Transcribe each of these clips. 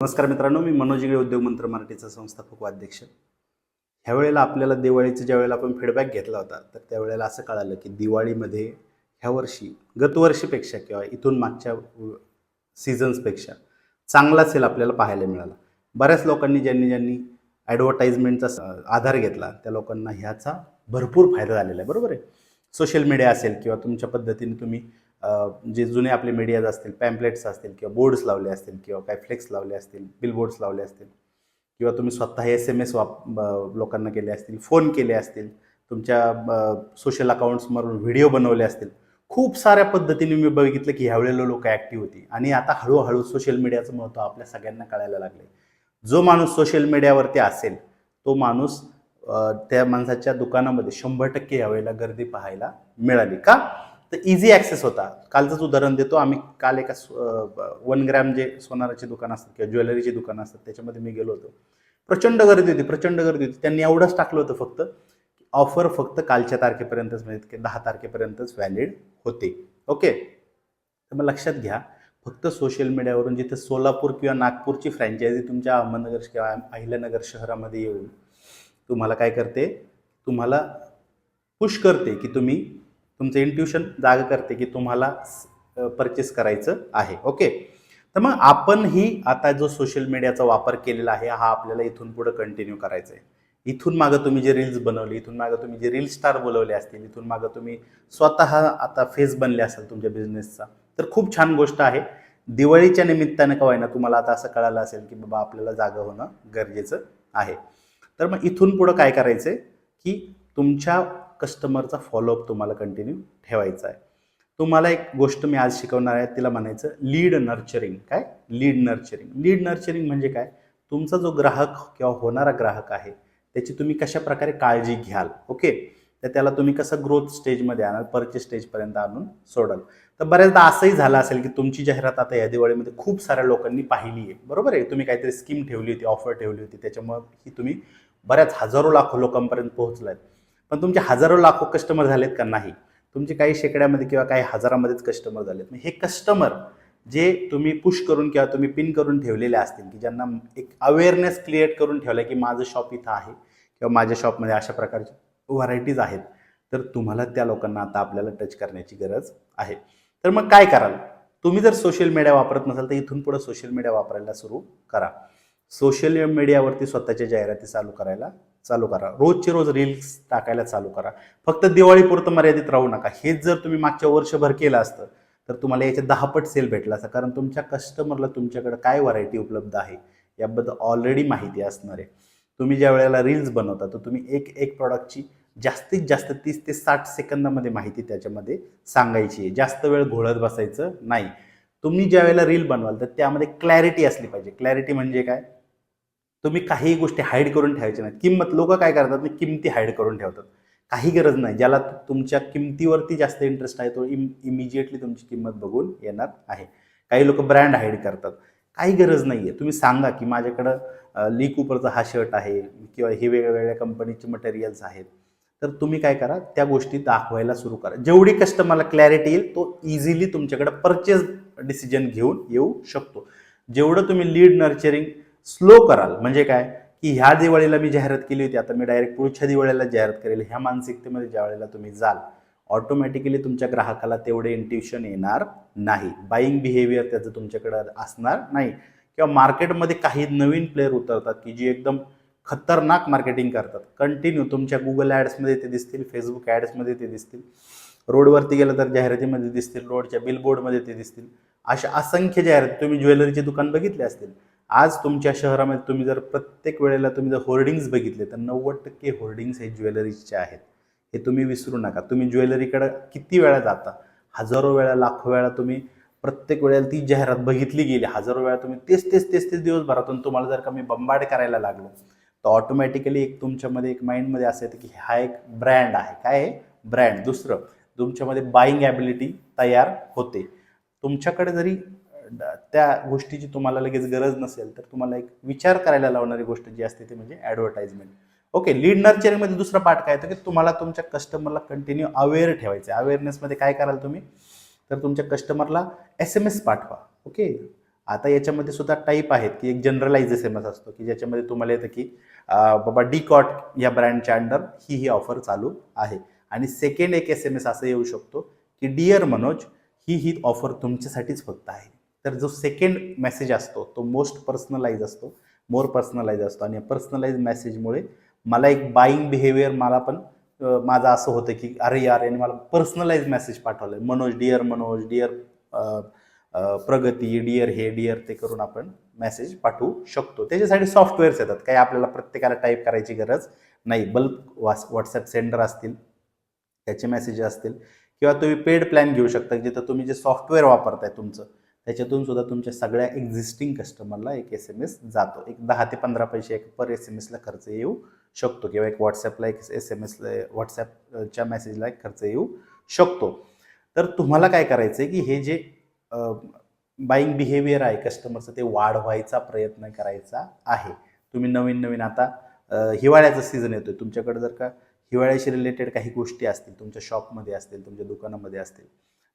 नमस्कार मित्रांनो मी मनोज इंगळे उद्योग मंत्र मराठीचा संस्थापक व अध्यक्ष. ह्या वेळेला आपल्याला दिवाळीचं ज्या वेळेला आपण फीडबॅक घेतला होता तर त्यावेळेला असं कळालं की दिवाळीमध्ये ह्या वर्षी गतवर्षीपेक्षा किंवा इथून मागच्या सीझन्सपेक्षा चांगला सेल आपल्याला पाहायला मिळाला. बऱ्याच लोकांनी ज्यांनी ज्यांनी ॲडव्हर्टाईजमेंटचा स- आधार घेतला त्या लोकांना ह्याचा भरपूर फायदा झालेला आहे. बरोबर आहे? सोशल मीडिया असेल किंवा तुमच्या पद्धतीने तुम्ही जे जुने आपले मीडियाज असतील पॅम्पलेट्स असतील किंवा बोर्ड्स लावले असतील किंवा काय फ्लेक्स लावले असतील बिलबोर्ड्स लावले असतील किंवा तुम्ही स्वतः एस एम एस वाप ब- लोकांना केले असतील फोन केले असतील तुमच्या सोशल अकाउंट्समधून व्हिडिओ बनवले असतील. खूप साऱ्या पद्धतीने मी बघितलं की ह्यावेळेला लोक ॲक्टिव्ह होती. आणि आता हळूहळू सोशल मीडियाचं महत्त्व आपल्या सगळ्यांना कळायला लागले जो माणूस सोशल मीडियावरती असेल तो माणूस त्या माणसाच्या दुकानामध्ये शंभर टक्के यावेळेला गर्दी पाहायला मिळाली. का? तर इझी ॲक्सेस होता. कालचंच उदाहरण देतो. आम्ही काल एका वन ग्रॅम जे सोनाराची दुकानं असतात किंवा ज्वेलरीची दुकानं असतात त्याच्यामध्ये मी गेलो होतो. प्रचंड गर्दी होती प्रचंड गर्दी होती. त्यांनी एवढंच टाकलं होतं फक्त ऑफर फक्त कालच्या तारखेपर्यंतच म्हणजे की दहा तारखेपर्यंतच व्हॅलिड होते. ओके तर मग लक्षात घ्या फक्त सोशल मीडियावरून जिथे सोलापूर किंवा नागपूरची फ्रँचायझी तुमच्या अहमदनगर किंवा अहिल्यानगर शहरामध्ये येऊन तुम्हाला काय करते? तुम्हाला पुश करते की तुम्ही तुमचं इंट्युशन जाग करते की तुम्हाला परचेस करायचं आहे. ओके तर मग आपणही आता जो सोशल मीडियाचा वापर केलेला आहे हा आपल्याला इथून पुढे कंटिन्यू करायचा आहे इथून मागं तुम्ही जे रील्स बनवले इथून मागं तुम्ही जे रील स्टार बोलवले असतील इथून मागं तुम्ही स्वतः आता फेस बनले असाल तुमच्या बिझनेसचा तर खूप छान गोष्ट आहे. दिवाळीच्या निमित्तानं का ना तुम्हाला आता असं कळालं असेल की बाबा आपल्याला जागा होणं गरजेचं आहे. तर मग इथून पुढं काय करायचं आहे की तुमच्या कस्टमरचा फॉलोअप तुम्हाला कंटिन्यू ठेवायचा आहे. तुम्हाला एक गोष्ट मी आज शिकवणार आहे तिला म्हणायचं लीड नर्चरिंग काय? लीड नर्चरिंग लीड नर्चरिंग म्हणजे काय? तुमचा जो ग्राहक किंवा होणारा ग्राहक आहे त्याची तुम्ही कशा प्रकारे काळजी घ्याल? ओके? तर त्याला तुम्ही कसं ग्रोथ स्टेजमध्ये आणाल परचेस स्टेजपर्यंत आणून सोडाल. तर बऱ्याचदा असंही झालं असेल की तुमची जाहिरात आता या दिवाळीमध्ये खूप साऱ्या लोकांनी पाहिली आहे. बरोबर आहे? तुम्ही काहीतरी स्कीम ठेवली होती ऑफर ठेवली होती त्याच्यामुळे ही तुम्ही बऱ्याच हजारो लाखो लोकांपर्यंत पोहोचलात पण तुमचे हजारो लाखो कस्टमर झालेत का नाही? तुमचे काही शेकड्यामध्ये किंवा काही हजारामध्येच कस्टमर झालेत. मग हे कस्टमर जे तुम्ही पुश करून किंवा तुम्ही पिन करून ठेवलेले असतील की ज्यांना एक अवेअरनेस क्रिएट करून ठेवलं की माझं शॉप इथं आहे किंवा माझ्या शॉपमध्ये अशा प्रकारच्या व्हरायटीज आहेत तर तुम्हाला त्या लोकांना आता आपल्याला टच करण्याची गरज आहे. तर मग काय कराल? तुम्ही जर सोशल मीडिया वापरत नसाल तर इथून पुढे सोशल मीडिया वापरायला सुरू करा. सोशल मीडियावरती स्वतःच्या जाहिराती चालू करायला चालू करा. रोजचे रोज रील्स टाकायला चालू करा. फक्त दिवाळीपुरतं मर्यादित राहू नका. हेच जर तुम्ही मागच्या वर्षभर केलं असतं तर तुम्हाला याच्या दहापट सेल भेटला असता. कारण तुमच्या कस्टमरला तुमच्याकडे काय व्हरायटी उपलब्ध आहे याबद्दल ऑलरेडी माहिती असणार आहे. तुम्ही ज्या वेळेला रील्स बनवता तर तुम्ही एक एक प्रॉडक्टची जास्तीत जास्त तीस ते साठ सेकंदामध्ये माहिती त्याच्यामध्ये सांगायची आहे. जास्त वेळ घोळत बसायचं नाही. तुम्ही ज्या वेळेला रील बनवाल तर त्यामध्ये क्लॅरिटी असली पाहिजे. क्लॅरिटी म्हणजे काय? तुम्ही काही गोष्टी हाईड करून ठेवायच्या नाहीत. किंमत लोक काय करतात ना किमती हाईड करून ठेवतात. काही गरज नाही. ज्याला तुमच्या किमतीवरती जास्त इंटरेस्ट आहे तो इम इमिजिएटली तुमची किंमत बघून येणार आहे. काही लोक ब्रँड हाईड करतात. काही गरज नाही आहे तुम्ही सांगा की माझ्याकडं ली कुपरचा हा शर्ट आहे किंवा हे वेगवेगळ्या कंपनीचे मटेरियल्स आहेत. तर तुम्ही काय करा त्या गोष्टी दाखवायला सुरू करा. जेवढी कस्टमरला क्लॅरिटी येईल तो इझिली तुमच्याकडे परचेस डिसिजन घेऊन येऊ शकतो. जेवढं तुम्ही लीड नर्चरिंग स्लो कराल म्हणजे काय? की ह्या दिवाळीला मी जाहिरात केली होती आता मी डायरेक्ट पुढच्या दिवाळीला जाहिरात करेल. ह्या मानसिकतेमध्ये ज्या वेळेला तुम्ही जाल ऑटोमॅटिकली तुमच्या ग्राहकाला तेवढे इंट्युशन येणार नाही. बाईंग बिहेवियर त्याचं तुमच्याकडं असणार नाही. किंवा मार्केटमध्ये काही नवीन प्लेअर उतरतात की जी एकदम खतरनाक मार्केटिंग करतात. कंटिन्यू तुमच्या गुगल ॲड्समध्ये ते दिसतील फेसबुक ॲड्समध्ये ते दिसतील. रोडवरती गेलं तर जाहिरातीमध्ये दिसतील रोडच्या बिलबोर्डमध्ये ते दिसतील. अशा असंख्य जाहिराती तुम्ही ज्वेलरीचे दुकान बघितले असतील. आज तुमच्या शहरामध्ये तुम्ही जर प्रत्येक वेळेला तुम्ही जर होर्डिंग्स बघितले तर नव्वद टक्के होर्डिंग्स हे ज्वेलरीचे आहेत. हे तुम्ही विसरू नका. तुम्ही ज्वेलरीकडे किती वेळा जाता? हजारो वेळा लाखो वेळा तुम्ही प्रत्येक वेळेला ती जाहिरात बघितली गेली. हजारो वेळा तुम्ही तेच तेच तेच तेच दिवसभरातून तुम्हाला जर का मी बंबाड करायला लागलो तर ऑटोमॅटिकली एक तुमच्यामध्ये एक माइंडमध्ये असं येतं की हा एक ब्रँड आहे. काय आहे? ब्रँड दुसरं तुमच्यामध्ये बाईंग ॲबिलिटी तयार होते. तुमच्याकडे जरी त्या गोष्टीची तुम्हाला लगेच गरज नसेल तर तुम्हाला एक विचार करायला लावणारी गोष्ट जी असते ती म्हणजे ॲडव्हर्टाइजमेंट ओके लीड नर्चरिंगमध्ये दुसरा पार्ट काय येतं की तुम्हाला तुमच्या कस्टमरला कंटिन्यू अवेअर ठेवायचं आहे. अवेअरनेसमध्ये काय कराल तुम्ही? तर तुमच्या कस्टमरला एस एम एस पाठवा. ओके आता याच्यामध्ये सुद्धा टाईप आहेत की एक जनरलाइज एस एम एस असतो की ज्याच्यामध्ये तुम्हाला येतं की बाबा डी कॉट या ब्रँडच्या अंडर ही ही ऑफर चालू आहे. आणि सेकंड एक एस एम एस असं येऊ शकतो की डिअर मनोज ही ही ऑफर तुमच्यासाठीच फक्त आहे. तर जो सेकंड मेसेज असतो तो मोस्ट पर्सनलाइज असतो मोर पर्सनलाइज असतो. आणि पर्सनलाइज मेसेजमुळे मला एक बाईंग बिहेवियर मला पण माझं असं होतं की अरे यार याने मला पर्सनलाइज मेसेज पाठवलं Manoj dear Manoj dear Pragati dear हे डिअर ते करून आपण मेसेज पाठवू शकतो. त्याच्यासाठी सॉफ्टवेअर्स येतात. काही आपल्याला प्रत्येकाला टाईप करायची गरज नाही. बल्क वास व्हॉट्सॲप सेंडर असतील त्याचे मेसेजेस असतील. किंवा तुम्ही पेड प्लॅन घेऊ शकता जिथं तुम्ही जे सॉफ्टवेअर वापरताय तुमचं त्याच्यातून सुद्धा तुमच्या सगळ्या एक्झिस्टिंग कस्टमरला एक एस एम एस जातो. एक दहा ते पंधरा पैसे एक पर एस एम एसला खर्च येऊ शकतो. किंवा एक व्हॉट्सॲपला एक एस एम एसला व्हॉट्सॲपच्या मेसेजला एक खर्च येऊ शकतो. तर तुम्हाला काय करायचं आहे की हे जे बाईंग बिहेवियर आहे कस्टमरचं ते वाढवायचा प्रयत्न करायचा आहे. तुम्ही नवीन नवीन आता हिवाळ्याचं हिवाळ्याचा सीझन येतो आहे तुमच्याकडे जर का हिवाळ्याशी रिलेटेड काही गोष्टी असतील तुमच्या शॉपमध्ये असतील तुमच्या दुकानामध्ये असतील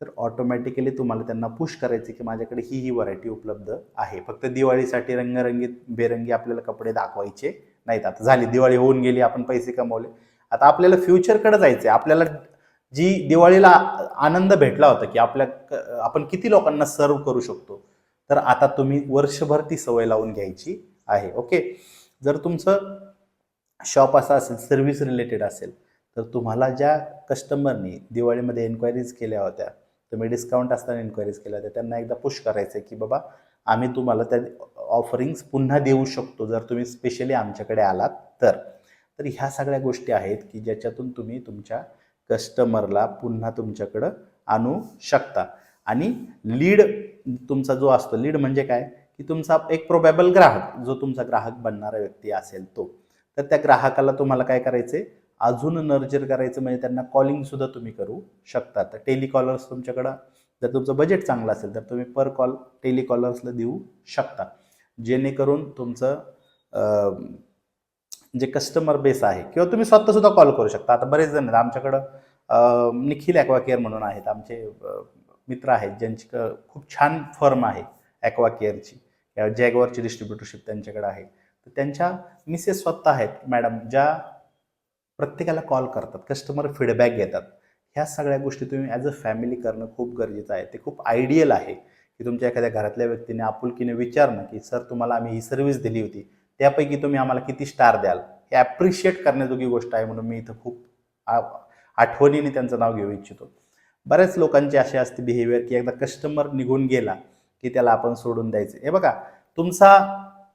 तर ऑटोमॅटिकली तुम्हाला त्यांना पुश करायचे की माझ्याकडे ही ही व्हरायटी उपलब्ध आहे. फक्त दिवाळीसाठी रंगरंगीत बेरंगी आपल्याला कपडे दाखवायचे नाहीत. आता झाली दिवाळी होऊन गेली आपण पैसे कमवले. आता आपल्याला फ्युचरकडे जायचं आहे आपल्याला जी दिवाळीला आनंद भेटला होता की आपल्या क- आपण किती लोकांना सर्व करू शकतो तर आता तुम्ही वर्षभर ती सवय लावून घ्यायची आहे. ओके जर तुमचं शॉप असा असेल सर्व्हिस रिलेटेड असेल तर तुम्हाला ज्या कस्टमरनी दिवाळीमध्ये एन्क्वायरीज केल्या होत्या तुम्ही डिस्काउंट असताना एन्क्वायरीज केल्या होत्या त्यांना एकदा पुश करायचं आहे की बाबा आम्ही तुम्हाला त्या ऑफरिंग्स पुन्हा देऊ शकतो जर तुम्ही स्पेशली आमच्याकडे आलात तर. तर ह्या सगळ्या गोष्टी आहेत की ज्याच्यातून तुम्ही तुमच्या कस्टमरला पुन्हा तुमच्याकडं आणू शकता. आणि लीड तुमचा जो असतो लीड म्हणजे काय? की तुमचा एक प्रोबॅबल ग्राहक जो तुमचा ग्राहक बनणारा व्यक्ती असेल तो. तर त्या ग्राहकाला तुम्हाला काय करायचे अजून नर्जर करायचं म्हणजे त्यांना कॉलिंगसुद्धा तुम्ही करू शकता. तर टेलिकॉलर्स तुमच्याकडं जर तुमचं बजेट चांगलं असेल तर तुम्ही पर कॉल टेलिकॉलर्सला देऊ शकता. जेणेकरून तुमचं जे कस्टमर बेस आहे किंवा तुम्ही स्वतःसुद्धा कॉल करू शकता. आता बरेच जण आहेत आमच्याकडं निखिल ॲक्वा केअर म्हणून आहेत. आमचे मित्र आहेत ज्यांची क- खूप छान फर्म आहे ॲक्वा केअरची जॅगवरची डिस्ट्रीब्युटरशिप त्यांच्याकडे आहे. तर त्यांच्या मिसेस स्वतः आहेत मॅडम ज्या प्रत्येकाला कॉल करतात कस्टमर फीडबॅक घेतात. ह्या सगळ्या गोष्टी तुम्ही ॲज अ फॅमिली करणं खूप गरजेचं आहे. ते खूप आयडियल आहे की तुमच्या एखाद्या घरातल्या व्यक्तीने आपुलकीने विचारणं की सर तुम्हाला आम्ही ही सर्व्हिस दिली होती. त्यापैकी तुम्ही आम्हाला किती स्टार द्याल? हे ॲप्रिशिएट करण्याजोगी गोष्ट आहे म्हणून मी इथं खूप आठवणीने त्यांचं नाव घेऊ इच्छितो. बऱ्याच लोकांचे असे असते बिहेवियर की एकदा कस्टमर निघून गेला की त्याला आपण सोडून द्यायचं. हे बघा तुमचा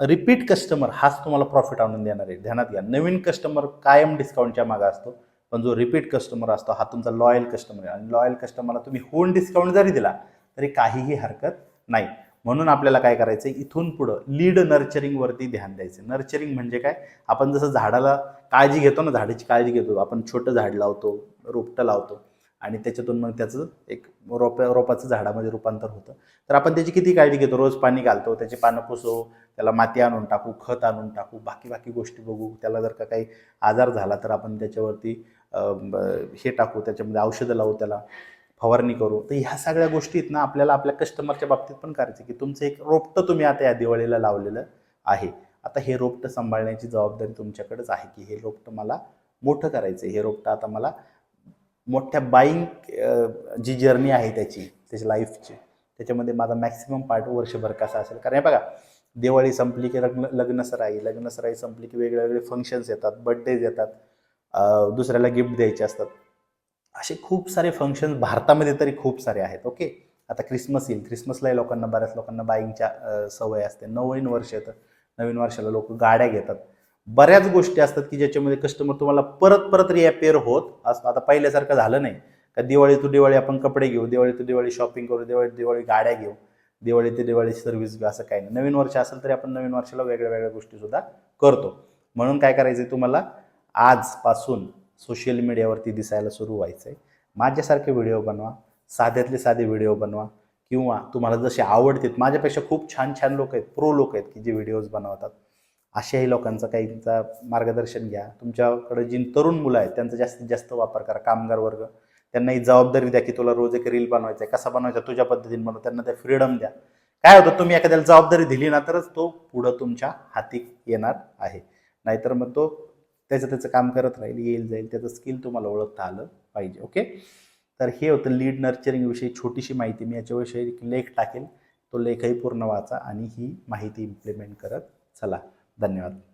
रिपीट कस्टमर हाच तुम्हाला प्रॉफिट आणून देणार आहे. ध्यानात घ्या. नवीन कस्टमर कायम डिस्काउंटच्या मागे असतो. पण जो रिपीट कस्टमर असतो हा तुमचा लॉयल कस्टमर आहे. आणि लॉयल कस्टमरला तुम्ही होऊन डिस्काउंट जरी दिला तरी काहीही हरकत नाही. म्हणून आपल्याला काय करायचं इथून पुढं लीड नर्चरिंगवरती ध्यान द्यायचं नर्चरिंग म्हणजे काय? आपण जसं झाडाला काळजी घेतो ना झाडाची काळजी घेतो. आपण छोटं झाड लावतो रोपटं लावतो. आणि त्याच्यातून मग त्याचं एक रोप रोपाचं झाडामध्ये रूपांतर होतं. तर आपण त्याची किती काळजी घेतो? रोज पाणी घालतो त्याची पानं पुसो त्याला माती आणून टाकू खत आणून टाकू बाकी बाकी गोष्टी बघू. त्याला जर का काही आजार झाला तर आपण त्याच्यावरती हे टाकू त्याच्यामध्ये औषधं लावू त्याला फवारणी करू. तर ह्या सगळ्या गोष्टीत ना आपल्याला आपल्या कस्टमरच्या बाबतीत पण करायचं की तुमचं एक रोपटं तुम्ही आता या दिवाळीला लावलेलं आहे. आता हे रोपटं सांभाळण्याची जबाबदारी तुमच्याकडेच आहे की हे रोपटं मला मोठं करायचं आहे हे रोपटं आता मला मोठ्या बाईंग जी जर्नी आहे त्याची त्याची लाईफची त्याच्यामध्ये माझा मॅक्सिमम पार्ट वर्षभर कसा असेल? कारण हे बघा दिवाळी संपली की लग्न लग्नसराई लग्नसराई संपली की वेगळे वेगळे फंक्शन्स येतात बड्डेज येतात दुसऱ्याला गिफ्ट द्यायचे असतात. असे खूप सारे फंक्शन्स भारतामध्ये तरी खूप सारे आहेत ओके आता क्रिसमस येईल क्रिसमसलाही लोकांना बऱ्याच लोकांना बाईंगच्या सवय असते. नवीन वर्ष येतं नवीन वर्षाला लोक गाड्या घेतात. बऱ्याच गोष्टी असतात की ज्याच्यामध्ये कस्टमर तुम्हाला परत परत रिअपेअर होत असतो आता पहिल्यासारखं झालं नाही. का दिवाळी तू दिवाळी आपण कपडे घेऊ दिवाळी तू दिवाळी शॉपिंग करू दिवाळी दिवाळी गाड्या घेऊ दिवाळी ते दिवाळी सर्व्हिस घेऊ असं काही नाही. नवीन वर्ष असेल तरी आपण नवीन वर्षाला वेगळ्या वेगळ्या गोष्टीसुद्धा करतो. म्हणून काय करायचं तुम्हाला? आजपासून सोशल मीडियावरती दिसायला सुरू व्हायचं आहे माझ्यासारखे व्हिडिओ बनवा साध्यातले साधे व्हिडिओ बनवा किंवा तुम्हाला जसे आवडतात माझ्यापेक्षा खूप छान छान लोक आहेत प्रो लोक आहेत की जे व्हिडिओज बनवतात. अशाही लोकांचं काहींचा मार्गदर्शन घ्या. तुमच्याकडे जी तरुण मुलं आहेत त्यांचा जास्तीत जास्त वापर करा कामगार वर्ग. त्यांना ही जबाबदारी द्या की तुला रोज एक रील बनवायचा आहे कसा बनवायचा तुझ्या पद्धतीने बनव त्यांना त्या फ्रीडम द्या. काय होतं तुम्ही एखाद्याला जबाबदारी दिली ना तरच तो पुढं तुमच्या हाती येणार आहे. नाहीतर मग तो त्याचं त्याचं काम करत राहील येईल जाईल त्याचं स्किल तुम्हाला ओळखता आलं पाहिजे ओके तर हे होतं लीड नर्चरिंग विषयी छोटीशी माहिती. मी याच्याविषयी लेख टाकेल. तो लेखही पूर्ण वाचा आणि ही माहिती इम्प्लिमेंट करत चला. धन्यवाद.